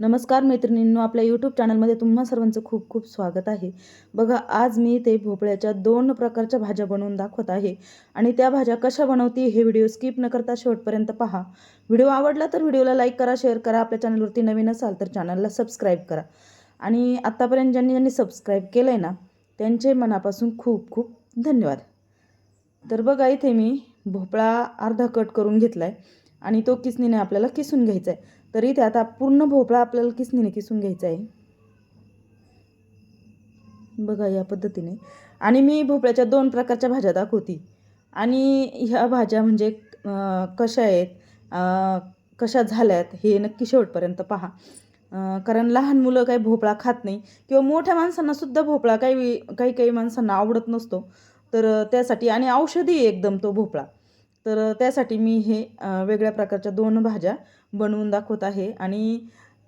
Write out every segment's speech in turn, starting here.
नमस्कार मैत्रिणींनो आपल्या यूट्यूब चॅनलमध्ये तुम्हा सर्वांचं खूप खूप स्वागत आहे. बघा आज मी ते भोपळ्याच्या दोन प्रकारच्या भाज्या बनवून दाखवत आहे आणि त्या भाज्या कशा बनवते हे व्हिडिओ स्किप न करता शेवटपर्यंत पहा. व्हिडिओ आवडला तर व्हिडिओला लाईक करा शेअर करा आपल्या चॅनलवरती नवीन असाल तर चॅनलला सबस्क्राईब करा. आणि आत्तापर्यंत ज्यांनी ज्यांनी सबस्क्राईब केलं आहे ना त्यांचे मनापासून खूप खूप धन्यवाद. तर बघा इथे मी भोपळा अर्धा कट करून घेतला आहे आणि तो किसनीने आपल्याला किसून घ्यायचा आहे तरी ते आता पूर्ण भोपळा आपल्याला किसणीने किसून घ्यायचा आहे. बघा या पद्धतीने. आणि मी भोपळ्याच्या दोन प्रकारच्या भाज्या दाखवती. आणि ह्या भाज्या म्हणजे कशा आहेत कशा झाल्यात हे नक्की शेवटपर्यंत पहा. कारण लहान मुलं काही भोपळा खात नाही किंवा मोठ्या माणसांना सुद्धा भोपळा काही काही काही माणसांना आवडत नसतो. तर त्यासाठी आणि औषधी एकदम तो भोपळा. तर त्यासाठी मी हे वेगळ्या प्रकारच्या दोन भाज्या बनवून दाखवत आहे आणि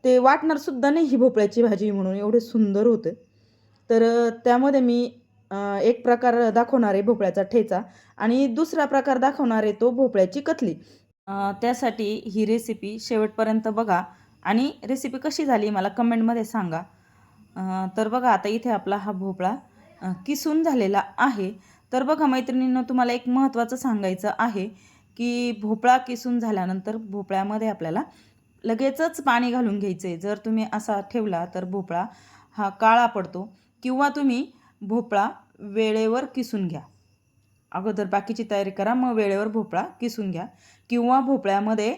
ते वाटणारसुद्धा नाही ही भोपळ्याची भाजी म्हणून एवढे सुंदर होते. तर त्यामध्ये मी एक प्रकार दाखवणार आहे भोपळ्याचा ठेचा आणि दुसरा प्रकार दाखवणार आहे तो भोपळ्याची कतली. त्यासाठी ही रेसिपी शेवटपर्यंत बघा आणि रेसिपी कशी झाली मला कमेंटमध्ये सांगा. तर बघा आता इथे आपला हा भोपळा किसून झालेला आहे. तर बघा मैत्रिणींनो तुम्हाला एक महत्त्वाचं सांगायचं आहे की भोपळा किसून झाल्यानंतर भोपळ्यामध्ये आपल्याला लगेचच पाणी घालून घ्यायचं आहे जर तुम्ही असा ठेवला तर भोपळा हा काळा पडतो किंवा तुम्ही भोपळा वेळेवर किसून घ्या. अगोदर बाकीची तयारी करा मग वेळेवर भोपळा किसून घ्या किंवा भोपळ्यामध्ये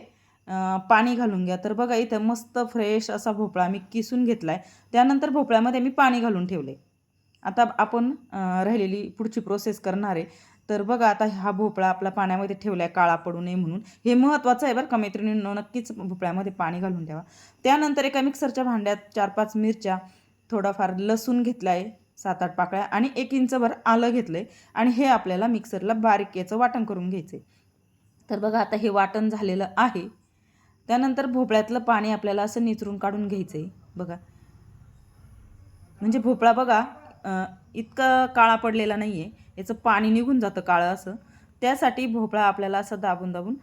पाणी घालून घ्या. तर बघा इथं मस्त फ्रेश असा भोपळा मी किसून घेतला आहे त्यानंतर भोपळ्यामध्ये मी पाणी घालून ठेवले आता आपण राहिलेली पुढची प्रोसेस करणार आहे. तर बघा आता हा भोपळा आपला पाण्यामध्ये ठेवला आहे काळा पडू नये म्हणून. हे महत्त्वाचं आहे बरं का मैत्रिणींनो. नक्कीच भोपळ्यामध्ये पाणी घालून द्यावा. त्यानंतर एका मिक्सरच्या भांड्यात चार पाच मिरच्या थोडाफार लसूण घेतला आहे सात आठ पाकळ्या आणि एक इंचभर आलं घेतलं आहे आणि हे आपल्याला मिक्सरला बारीक याचं वाटण करून घ्यायचं आहे तर बघा आता हे वाटण झालेलं आहे. त्यानंतर भोपळ्यातलं पाणी आपल्याला असं निचरून काढून घ्यायचं आहे बघा. म्हणजे भोपळा बघा इतका काळा पडलेला नाही आहे याचं पाणी निघून जातं काळं असं. त्यासाठी भोपळा आपल्याला असं दाबून दाबून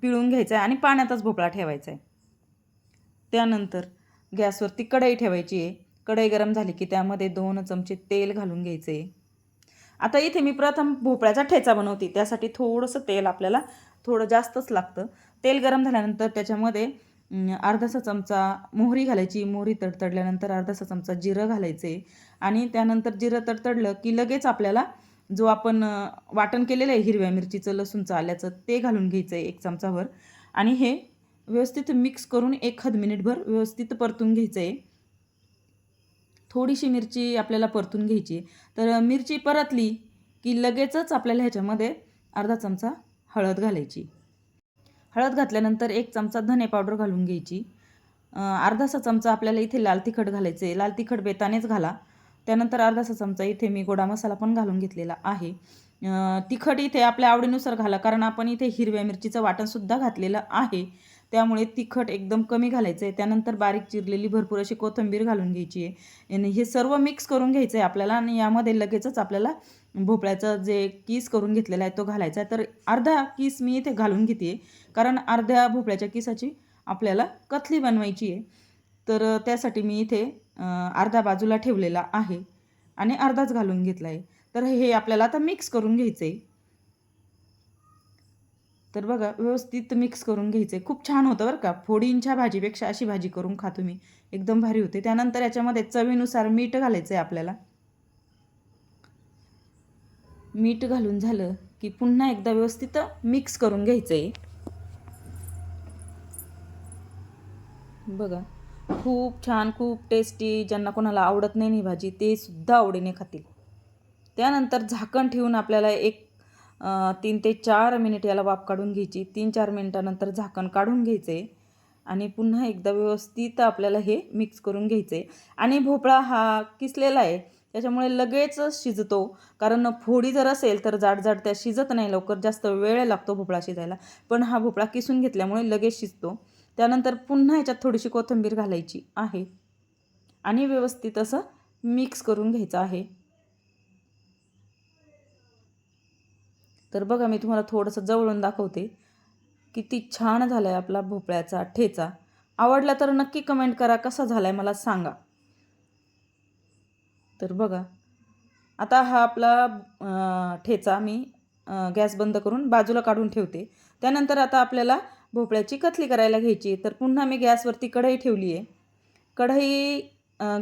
पिळून घ्यायचा आहे आणि पाण्यातच भोपळा ठेवायचा आहे त्यानंतर गॅसवरती कढई ठेवायची आहे. कढई गरम झाली की त्यामध्ये दोन चमचे तेल घालून घ्यायचे आहे आता इथे मी प्रथम भोपळ्याचा ठेचा बनवते. त्यासाठी थोडंसं तेल आपल्याला थोडं जास्तच लागतं. तेल गरम झाल्यानंतर त्याच्यामध्ये अर्धासा चमचा मोहरी घालायची. मोहरी तडतडल्यानंतर अर्धासा चमचा जिरं घालायचे आणि त्यानंतर जिरं तडतडलं की लगेच आपल्याला जो आपण वाटण केलेलं आहे हिरव्या मिरचीचं लसूणचं आल्याचं ते घालून घ्यायचं आहे एक चमचाभर. आणि हे व्यवस्थित मिक्स करून एखाद मिनिटभर व्यवस्थित परतून घ्यायचं आहे. थोडीशी मिरची आपल्याला परतून घ्यायची आहे. तर मिरची परतली की लगेचच आपल्याला ह्याच्यामध्ये अर्धा चमचा हळद घालायची. हळद घातल्यानंतर एक चमचा धने पावडर घालून घ्यायची. अर्धासा चमचा आपल्याला इथे लाल तिखट घालायचं आहे. लाल तिखट बेतानेच घाला. त्यानंतर अर्धासा चमचा इथे मी गोडा मसाला पण घालून घेतलेला आहे. तिखट इथे आपल्या आवडीनुसार घाला कारण आपण इथे हिरव्या मिरचीचं वाटणसुद्धा घातलेलं आहे. त्यामुळे तिखट एकदम कमी घालायचं आहे त्यानंतर बारीक चिरलेली भरपूर अशी कोथिंबीर घालून घ्यायची आहे. आणि हे सर्व मिक्स करून घ्यायचं आहे आपल्याला आणि यामध्ये लगेचच आपल्याला भोपळ्याचं जे किस करून घेतलेला आहे तो घालायचा आहे. तर अर्धा किस मी इथे घालून घेते कारण अर्ध्या भोपळ्याच्या किसाची आपल्याला कथली बनवायची आहे. तर त्यासाठी मी इथे अर्धा बाजूला ठेवलेला आहे आणि अर्धाच घालून घेतला आहे तर हे आपल्याला आता मिक्स करून घ्यायचं आहे तर बघा व्यवस्थित मिक्स करून घ्यायचं आहे खूप छान होतं बरं का. फोडींच्या भाजीपेक्षा अशी भाजी करून खा तुम्ही. एकदम भारी होते. त्यानंतर याच्यामध्ये चवीनुसार मीठ घालायचं आहे आपल्याला. मीठ घालून झालं की पुन्हा एकदा व्यवस्थित मिक्स करून घ्यायचं आहे बघा. खूप छान खूप टेस्टी ज्यांना कोणाला आवडत नाही ही भाजी ते सुद्धा आवडीने खातील. त्यानंतर झाकण ठेवून आपल्याला एक तीन ते चार मिनिट याला वाफ काढून घ्यायची. तीन चार मिनिटानंतर झाकण काढून घ्यायचे. आणि पुन्हा एकदा व्यवस्थित आपल्याला हे मिक्स करून घ्यायचे. आणि भोपळा हा किसलेला आहे त्याच्यामुळे लगेच शिजतो. कारण फोडी जर असेल तर जाड जाड त्या शिजत नाही लवकर. जास्त वेळ लागतो भोपळा शिजायला. पण हा भोपळा किसून घेतल्यामुळे लगेच शिजतो. त्यानंतर पुन्हा ह्याच्यात थोडीशी कोथिंबीर घालायची आहे. आणि व्यवस्थित असं मिक्स करून घ्यायचं आहे. तर बघा मी तुम्हाला थोडंसं जवळून दाखवते किती छान झाला आहे आपला भोपळ्याचा ठेचा. आवडला तर नक्की कमेंट करा कसा झाला आहे मला सांगा. तर बघा आता हा आपला ठेचा मी गॅस बंद करून बाजूला काढून ठेवते. त्यानंतर आता आपल्याला भोपळ्याची कथली करायला घ्यायची. तर पुन्हा मी गॅसवरती कढई ठेवली आहे. कढई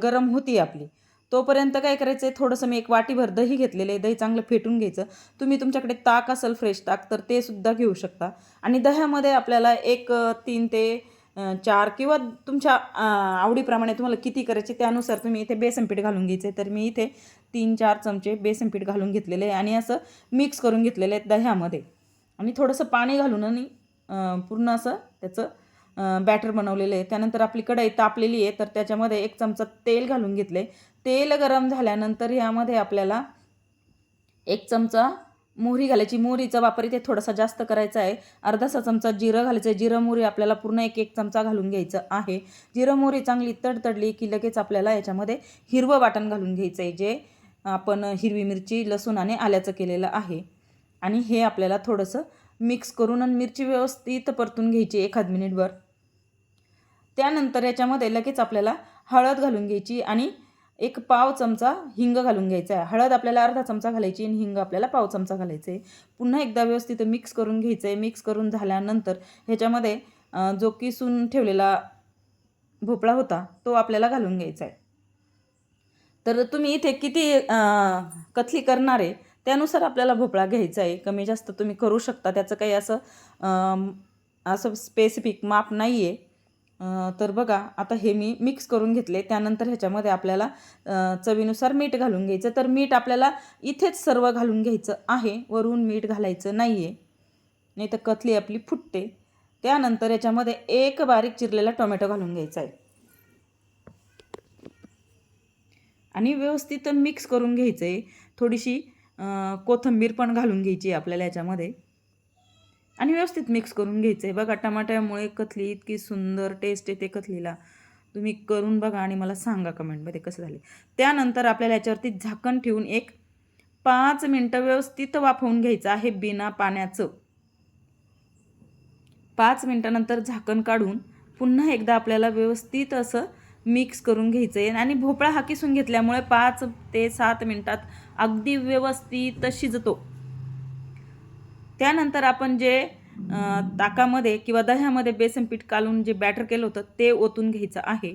गरम होती आपली. तोपर्यंत काय करायचं आहे थोडंसं मी एक वाटीभर दही घेतलेलं आहे. दही चांगलं फेटून घ्यायचं. तुम्ही तुमच्याकडे ताक असेल फ्रेश ताक तर ते सुद्धा घेऊ शकता. आणि दह्यामध्ये आपल्याला एक तीन ते चार किंवा तुमच्या आवडीप्रमाणे तुम्हाला किती करायचे त्यानुसार तुम्ही इथे बेसन पीठ घालून घ्यायचे. तर मी इथे तीन चार चमचे बेसन पीठ घालून घेतलेले आहे. आणि असं मिक्स करून घेतलेले आहे दह्यामध्ये. आणि थोडंसं पाणी घालून आणि पूर्ण असं त्याचं बॅटर बनवलेलं आहे. त्यानंतर आपली कढई तापलेली आहे तर त्याच्यामध्ये एक चमचा तेल घालून घेतले. तेल गरम झाल्यानंतर यामध्ये आपल्याला एक चमचा मोहरी घालायची. मोहरीचा वापर इथे थोडासा जास्त करायचा आहे. अर्धासा चमचा जिरं घालायचं आहे. जिरं मोहरी आपल्याला पूर्ण एक एक चमचा घालून घ्यायचं आहे. जिरं मोहरी चांगली तडतडली की लगेच आपल्याला याच्यामध्ये हिरवं वाटण घालून घ्यायचं आहे जे आपण हिरवी मिरची लसूण आणि आल्याचं केलेलं आहे. आणि हे आपल्याला थोडंसं मिक्स करून आणि मिरची व्यवस्थित परतून घ्यायची एखाद मिनिटभर. त्यानंतर याच्यामध्ये लगेच आपल्याला हळद घालून घ्यायची आणि एक पाव चमचा हिंग घालून घ्यायचा आहे. हळद आपल्याला अर्धा चमचा घालायची आणि हिंग आपल्याला पाव चमचा घालायचं आहे. पुन्हा एकदा व्यवस्थित मिक्स करून घ्यायचं आहे. मिक्स करून झाल्यानंतर ह्याच्यामध्ये जो किसून ठेवलेला भोपळा होता तो आपल्याला घालून घ्यायचा आहे. तर तुम्ही इथे किती कथली करणार आहे त्यानुसार आपल्याला भोपळा घ्यायचा आहे. कमी जास्त तुम्ही करू शकता. त्याचं काही असं असं स्पेसिफिक माप नाही आहे तर बघा आता हे मी मिक्स करून घेतले. त्यानंतर ह्याच्यामध्ये आपल्याला चवीनुसार मीठ घालून घ्यायचं. तर मीठ आपल्याला इथेच सर्व घालून घ्यायचं आहे. वरून मीठ घालायचं नाही आहे नाही तर कथली आपली फुटते. त्यानंतर याच्यामध्ये एक बारीक चिरलेला टोमॅटो घालून घ्यायचा आहे. आणि व्यवस्थित मिक्स करून घ्यायचं आहे थोडीशी कोथिंबीर पण घालून घ्यायची आहे आपल्याला याच्यामध्ये. आणि व्यवस्थित मिक्स करून घ्यायचं आहे बघा टमाट्यामुळे कथली इतकी सुंदर टेस्ट येते कथलीला. तुम्ही करून बघा आणि मला सांगा कमेंटमध्ये कसं झाले त्यानंतर आपल्याला याच्यावरती झाकण ठेवून एक पाच मिनटं व्यवस्थित वाफवून घ्यायचं आहे बिना पाण्याचं. पाच मिनटानंतर झाकण काढून पुन्हा एकदा आपल्याला व्यवस्थित असं मिक्स करून घ्यायचं आहे आणि भोपळा हा किसून घेतल्यामुळे पाच ते सात मिनटात अगदी व्यवस्थित शिजतो. त्यानंतर आपण जे ताकामध्ये किंवा दह्यामध्ये बेसन पीठ कालून जे बॅटर केलं होतं ते ओतून घ्यायचं आहे.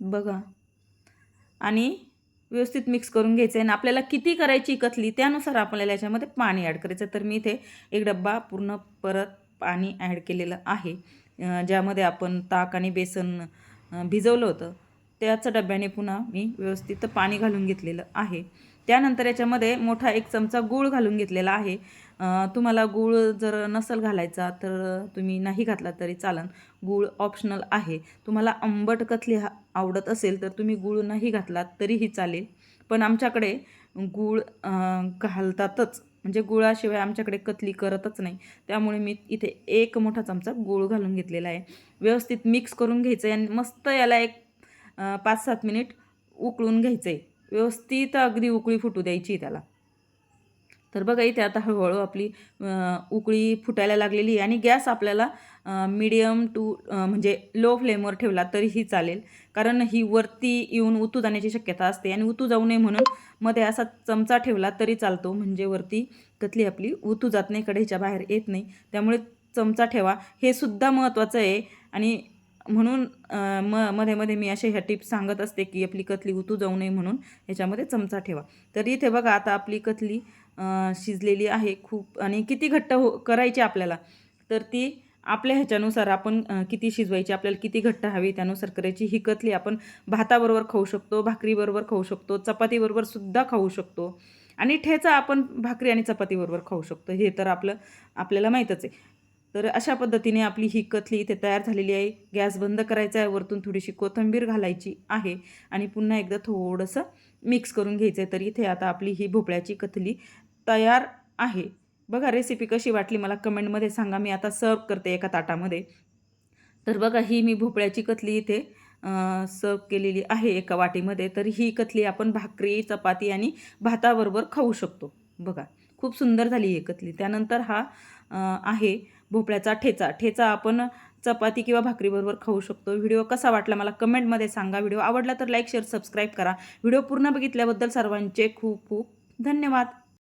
बघा. आणि व्यवस्थित मिक्स करून घ्यायचं आहे. आणि आपल्याला किती करायची कथली त्यानुसार आपल्याला याच्यामध्ये पाणी ॲड करायचं तर मी इथे एक डब्बा पूर्ण परत पाणी ॲड केलेलं आहे. ज्यामध्ये आपण ताक आणि बेसन भिजवलं होतं. त्याच डब्याने पुन्हा मी व्यवस्थित पाणी घालून घेतलेलं आहे. त्यानंतर याच्यामध्ये मोठा एक चमचा गूळ घालून घेतलेला आहे. तुम्हाला गूळ जर नसेल घालायचा तर तुम्ही नाही घातला तरी चालन. गूळ ऑप्शनल आहे. तुम्हाला आंबट कथली हा आवडत असेल तर तुम्ही गूळ नाही घातलात तरीही चालेल. पण आमच्याकडे गूळ घालतातच. म्हणजे गुळाशिवाय आमच्याकडे कथली करतच नाही. त्यामुळे मी इथे एक मोठा चमचा गूळ घालून घेतलेला आहे. व्यवस्थित मिक्स करून घ्यायचं आहे आणि मस्त याला एक पाच सात मिनिट उकळून घ्यायचं आहे व्यवस्थित अगदी उकळी फुटू द्यायची त्याला. तर बघा इथे आता हळूहळू आपली उकळी फुटायला लागलेली आहे आणि गॅस आपल्याला मीडियम टू म्हणजे लो फ्लेमवर ठेवला तरीही चालेल. कारण ही वरती येऊन उतू जाण्याची शक्यता असते आणि उतू जाऊ नये म्हणून मध्ये असा चमचा ठेवला तरी चालतो. म्हणजे वरती कथली आपली उतू जात नाही कढईच्या बाहेर येत नाही. त्यामुळे चमचा ठेवा. हे सुद्धा महत्त्वाचं आहे आणि म्हणून म मध्ये मध्ये मी असे ह्या टिप्स सांगत असते की आपली कथली उतू जाऊ नये म्हणून ह्याच्यामध्ये चमचा ठेवा. तर इथे बघा आता आपली कथली शिजलेली आहे खूप आणि किती घट्ट हो करायची आपल्याला? तर ती आपल्या ह्याच्यानुसार आपण किती शिजवायची आपल्याला किती घट्ट हवी त्यानुसार करायची. ही कथली आपण भाताबरोबर खाऊ शकतो भाकरीबरोबर खाऊ शकतो चपातीबरोबर सुद्धा खाऊ शकतो. आणि ठेचा आपण भाकरी आणि चपातीबरोबर खाऊ शकतो. हे तर आपलं आपल्याला माहीतच आहे. तर अशा पद्धतीने आपली ही कथली इथे तयार झालेली आहे. गॅस बंद करायचा आहे वरतून थोडीशी कोथिंबीर घालायची आहे आणि पुन्हा एकदा थोडंसं मिक्स करून घ्यायचं आहे तर इथे आता आपली ही भोपळ्याची कथली तयार आहे. बघा रेसिपी कशी वाटली मला कमेंटमध्ये सांगा. मी आता सर्व करते एका ताटामध्ये. तर बघा ही मी भोपळ्याची कथली इथे सर्व केलेली आहे एका वाटीमध्ये. तर ही कथली आपण भाकरी चपाती आणि भाताबरोबर खाऊ शकतो. बघा खूप सुंदर झाली ही कथली. त्यानंतर हा आहे भोपळ्याचा ठेचा. ठेचा आपण चपाती किंवा भाकरीबरोबर खाऊ शकतो. व्हिडिओ कसा वाटला मला कमेंटमध्ये सांगा. व्हिडिओ आवडला तर लाईक शेअर सबस्क्राईब करा. व्हिडिओ पूर्ण बघितल्याबद्दल सर्वांचे खूप खूप धन्यवाद.